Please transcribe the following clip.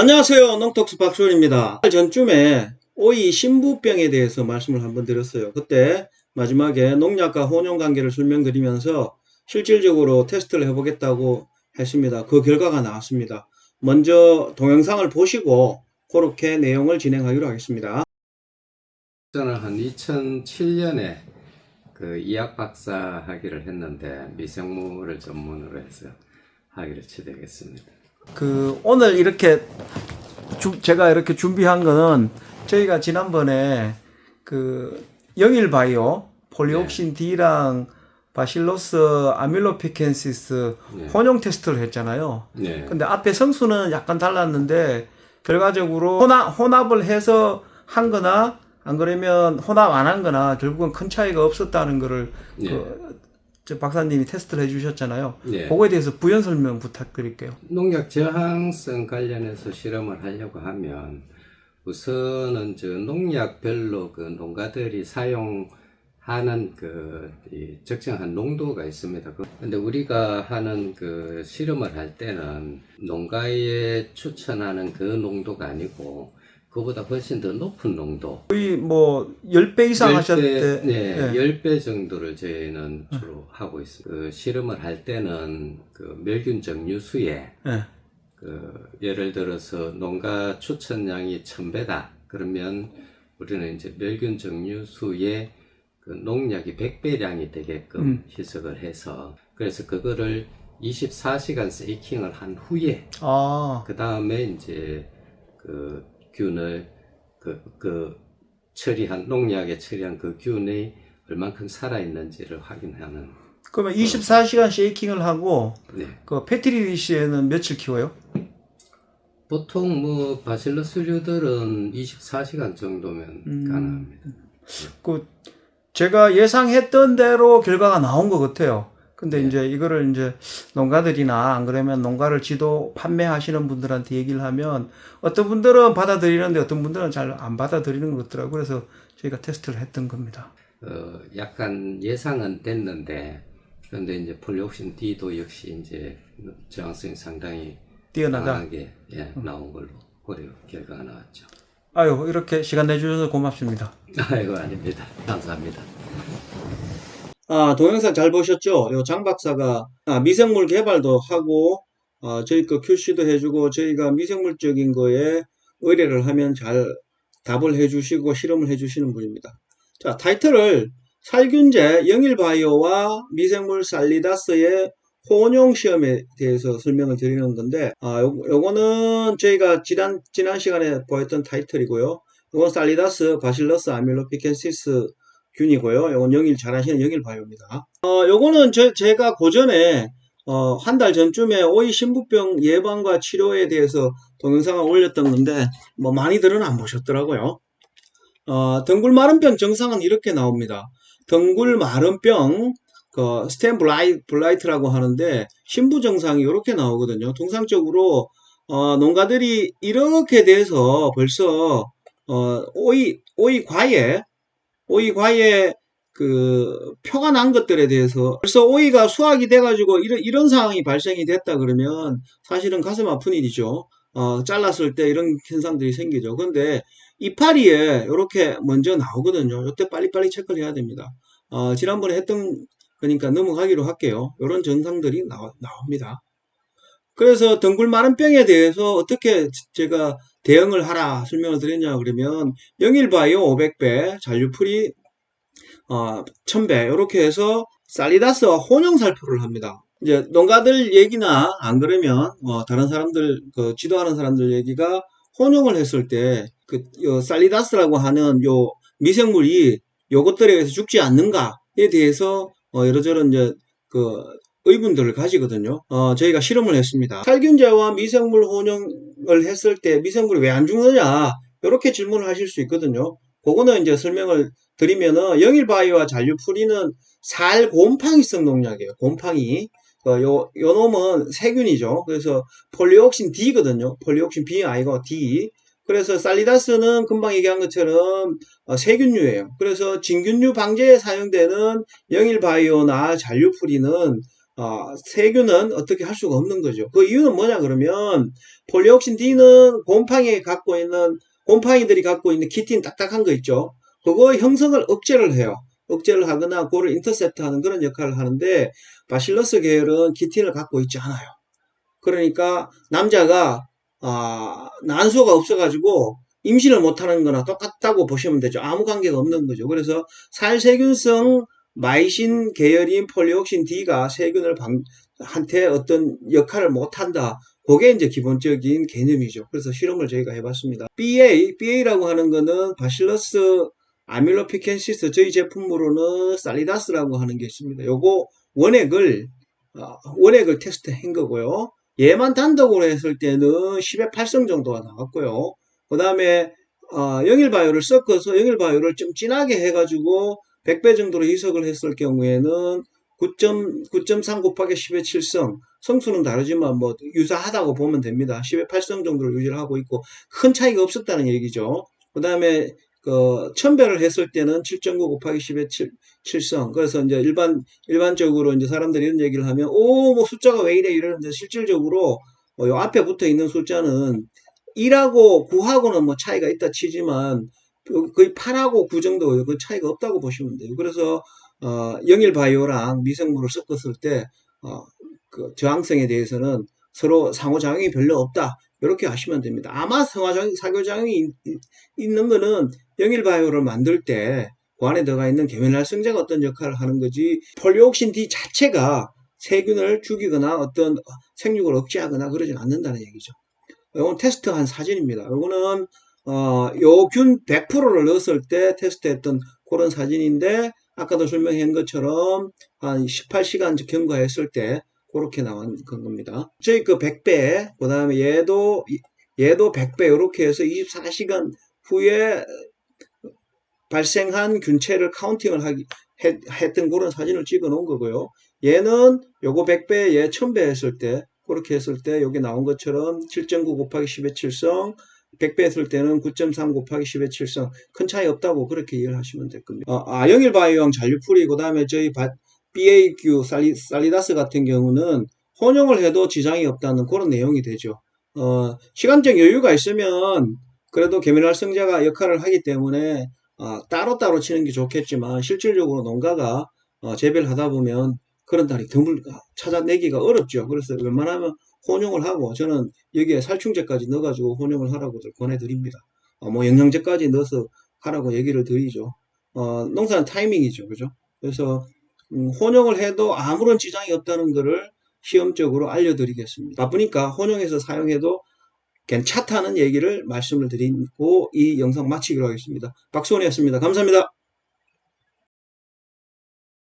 안녕하세요. 농톡스 박수원입니다. 전쯤에 오이 신부병에 대해서 말씀을 한번 드렸어요. 그때 마지막에 농약과 혼용 관계를 설명드리면서 실질적으로 테스트를 해보겠다고 했습니다. 그 결과가 나왔습니다. 먼저 동영상을 보시고 그렇게 내용을 진행하기로 하겠습니다. 저는 한 2007년에 그 이학 박사 학위를 했는데 미생물을 전문으로 해서 학위를 취득했습니다. 그 오늘 이렇게 주- 제가 이렇게 준비한 거는 저희가 지난번에 그 영일 바이오 폴리옥신 D랑 바실로스 아밀로피켄시스 네. 혼용 테스트를 했잖아요. 네. 근데 앞에 성수는 약간 달랐는데 결과적으로 혼합, 혼합을 해서 한 거나 안 그러면 혼합 안 한 거나 결국은 큰 차이가 없었다는 거를 네. 그, 저 박사님이 테스트를 해주셨잖아요. 네. 그거에 대해서 부연 설명 부탁드릴게요. 농약 저항성 관련해서 실험을 하려고 하면 우선은 저 농약별로 그 농가들이 사용하는 그이 적정한 농도가 있습니다. 그- 근데 우리가 하는 그 실험을 할 때는 농가에 추천하는 그 농도가 아니고 그보다 훨씬 더 높은 농도. 거의 뭐 10배 이상 하셨대. 네, 예. 10배 정도를 저희는 주로 하고 있습니다. 그 실험을 할 때는 그 멸균 정류수에 예. 그 예를 들어서 농가 추천량이 1000배다. 그러면 우리는 이제 멸균 정류수에 그 농약이 100배량이 되게끔 음. 희석을 해서 그래서 그거를 24시간 세이킹을 한 후에 아, 그 다음에 이제 그 균을 그, 그 처리한 농약에 처리한 그 균이 얼만큼 살아 있는지를 확인하는 그러면 24시간 쉐이킹을 하고 네. 그 패트리디시에는 며칠 키워요? 보통 뭐 바실러스류들은 24시간 정도면 음. 가능합니다. 그 제가 예상했던 대로 결과가 나온 것 같아요. 근데 네. 이제 이거를 이제 농가들이나 안 그러면 농가를 지도 판매하시는 분들한테 얘기를 하면 어떤 분들은 받아들이는데 어떤 분들은 잘 안 받아들이는 것 같더라고요. 그래서 저희가 테스트를 했던 겁니다. 어, 약간 예상은 됐는데 그런데 이제 폴리옥신 D도 역시 이제 저항성이 상당히 뛰어나다. 강하게 예, 나온 걸로 고려 결과가 나왔죠. 아유, 이렇게 시간 내주셔서 고맙습니다. 아이고 아닙니다. 감사합니다. 아, 동영상 잘 보셨죠? 요 장 박사가 아, 미생물 개발도 하고 아, 저희 거 QC도 해주고 저희가 미생물적인 거에 의뢰를 하면 잘 답을 해주시고 실험을 해주시는 분입니다. 자, 타이틀을 살균제 영일바이오와 미생물 살리다스의 혼용 시험에 대해서 설명을 드리는 건데, 아, 요, 요거는 저희가 지난, 지난 시간에 보였던 타이틀이고요. 요건 살리다스, 바실러스, 아밀로피켄시스 균이고요. 요건 영일 잘하시는 영일 바이오입니다. 어, 요거는 저, 제가 고전에 어, 한 달 전쯤에 오이 신부병 예방과 치료에 대해서 동영상을 올렸던 건데 뭐 많이들은 안 보셨더라고요. 어, 덩굴 마른병 증상은 이렇게 나옵니다. 덩굴 마른병 그 스템 블라이, 블라이트라고 하는데 신부 증상이 이렇게 나오거든요. 통상적으로 어, 농가들이 이렇게 돼서 벌써 어, 오이 오이 과에 오이 과에 그 표가 난 것들에 대해서 벌써 오이가 수확이 돼가지고 이런 이런 상황이 발생이 됐다 그러면 사실은 가슴 아픈 일이죠. 어, 잘랐을 때 이런 현상들이 생기죠. 근데 이파리에 이렇게 먼저 나오거든요. 이때 빨리빨리 체크를 해야 됩니다. 어, 지난번에 했던 거니까 넘어가기로 할게요. 이런 증상들이 나옵니다. 그래서 덩굴 마른 병에 대해서 어떻게 제가 대응을 하라 설명을 드렸냐 그러면 영일바이오 500배, 잔류풀이 어, 1000배 이렇게 해서 살리다스와 혼용 살포를 합니다. 이제 농가들 얘기나 안 그러면 뭐 다른 사람들 그 지도하는 사람들 얘기가 혼용을 했을 때그 살리다스라고 하는 요 미생물이 요것들에 의해서 죽지 않는가에 대해서 어, 이러저런 이제 그 의문들을 가지거든요. 어, 저희가 실험을 했습니다. 살균제와 미생물 혼용을 했을 때 미생물이 왜 안 죽느냐 이렇게 질문을 하실 수 있거든요. 그거는 이제 설명을 드리면은 영일바이오와 잔류풀이는 살 곰팡이성 농약이에요. 곰팡이. 어, 요, 요 놈은 세균이죠. 그래서 폴리옥신 D거든요. 폴리옥신 B 아니고 D. 그래서 살리다스는 금방 얘기한 것처럼 어, 세균류예요. 그래서 진균류 방제에 사용되는 영일바이오나 잔류풀이는 어, 세균은 어떻게 할 수가 없는 거죠. 그 이유는 뭐냐 그러면 폴리옥신 D는 곰팡이 갖고 있는 곰팡이들이 갖고 있는 키틴 딱딱한 거 있죠. 그거 형성을 억제를 해요. 억제를 하거나 그거를 인터셉트하는 그런 역할을 하는데 바실러스 계열은 키틴을 갖고 있지 않아요. 그러니까 남자가 아, 난소가 없어가지고 임신을 못하는 거나 똑같다고 보시면 되죠. 아무 관계가 없는 거죠. 그래서 살세균성 마이신 계열인 폴리옥신 D가 세균을 방, 한테 어떤 역할을 못한다. 그게 이제 기본적인 개념이죠. 그래서 실험을 저희가 해봤습니다. BA, BA라고 하는 거는 바실러스 아밀로피켄시스 저희 제품으로는 살리다스라고 하는 게 있습니다. 요거 원액을 어, 원액을 테스트 한 거고요. 얘만 단독으로 했을 때는 10의 8성 정도가 나왔고요. 그 다음에 어, 영일바이오를 섞어서 영일바이오를 좀 진하게 해가지고 100배 정도로 희석을 했을 경우에는 9.3 곱하기 10의 7성 성수는 다르지만 뭐 유사하다고 보면 됩니다. 10의 8성 정도를 유지를 하고 있고 큰 차이가 없었다는 얘기죠. 그 다음에 그 천배를 했을 때는 7.9 곱하기 10의 7, 7성. 그래서 이제 일반 일반적으로 이제 사람들이 이런 얘기를 하면 오 뭐 숫자가 왜 이래 이러는데 실질적으로 어, 요 앞에 붙어 있는 숫자는 1하고 9하고는 뭐 차이가 있다 치지만 그- 거의 8하고 9 정도 그 차이가 없다고 보시면 돼요. 그래서 어, 영일 바이오랑 미생물을 섞었을 때 어, 그 저항성에 대해서는 서로 상호작용이 별로 없다. 이렇게 하시면 됩니다. 아마 상호작용, 있- 있는 거는 영일 바이오를 만들 때그 안에 들어가 있는 계면활성제가 어떤 역할을 하는 거지 폴리옥신 D 자체가 세균을 죽이거나 어떤 생육을 억제하거나 그러진 않는다는 얘기죠. 이건 테스트한 사진입니다. 이거는 어, 요균 100%를 넣었을 때 테스트했던 그런 사진인데 아까도 설명한 것처럼 한 18시간 경과했을 때 그렇게 나온 겁니다. 저희 그 100배, 그 다음에 얘도 얘도 100배 이렇게 해서 24시간 후에 발생한 균체를 카운팅을 하기 했, 했던 그런 사진을 찍어 놓은 거고요. 얘는 요거 100배, 얘 1000배 했을 때 그렇게 했을 때 여기 나온 것처럼 7.9 곱하기 10의 7성 100배 했을 때는 9.3 곱하기 10의 7성 큰 차이 없다고 그렇게 이해를 하시면 될 겁니다. 어, 아, 영일 바이오형 잔류풀이 그 다음에 저희 바, BAQ 살리, 살리다스 같은 경우는 혼용을 해도 지장이 없다는 그런 내용이 되죠. 어, 시간적 여유가 있으면 그래도 계면활성제가 역할을 하기 때문에 어, 따로따로 치는 게 좋겠지만 실질적으로 농가가 어, 재배를 하다 보면 그런 달이 드물 찾아내기가 어렵죠. 그래서 웬만하면 혼용을 하고 저는 여기에 살충제까지 넣어가지고 혼용을 하라고들 권해드립니다. 어, 뭐 영양제까지 넣어서 하라고 얘기를 드리죠. 어, 농사는 타이밍이죠. 그죠? 그래서 음, 혼용을 해도 아무런 지장이 없다는 것을 시험적으로 알려드리겠습니다. 바쁘니까 혼용해서 사용해도 괜찮다는 얘기를 말씀을 드리고 이 영상 마치기로 하겠습니다. 박수원이었습니다. 감사합니다.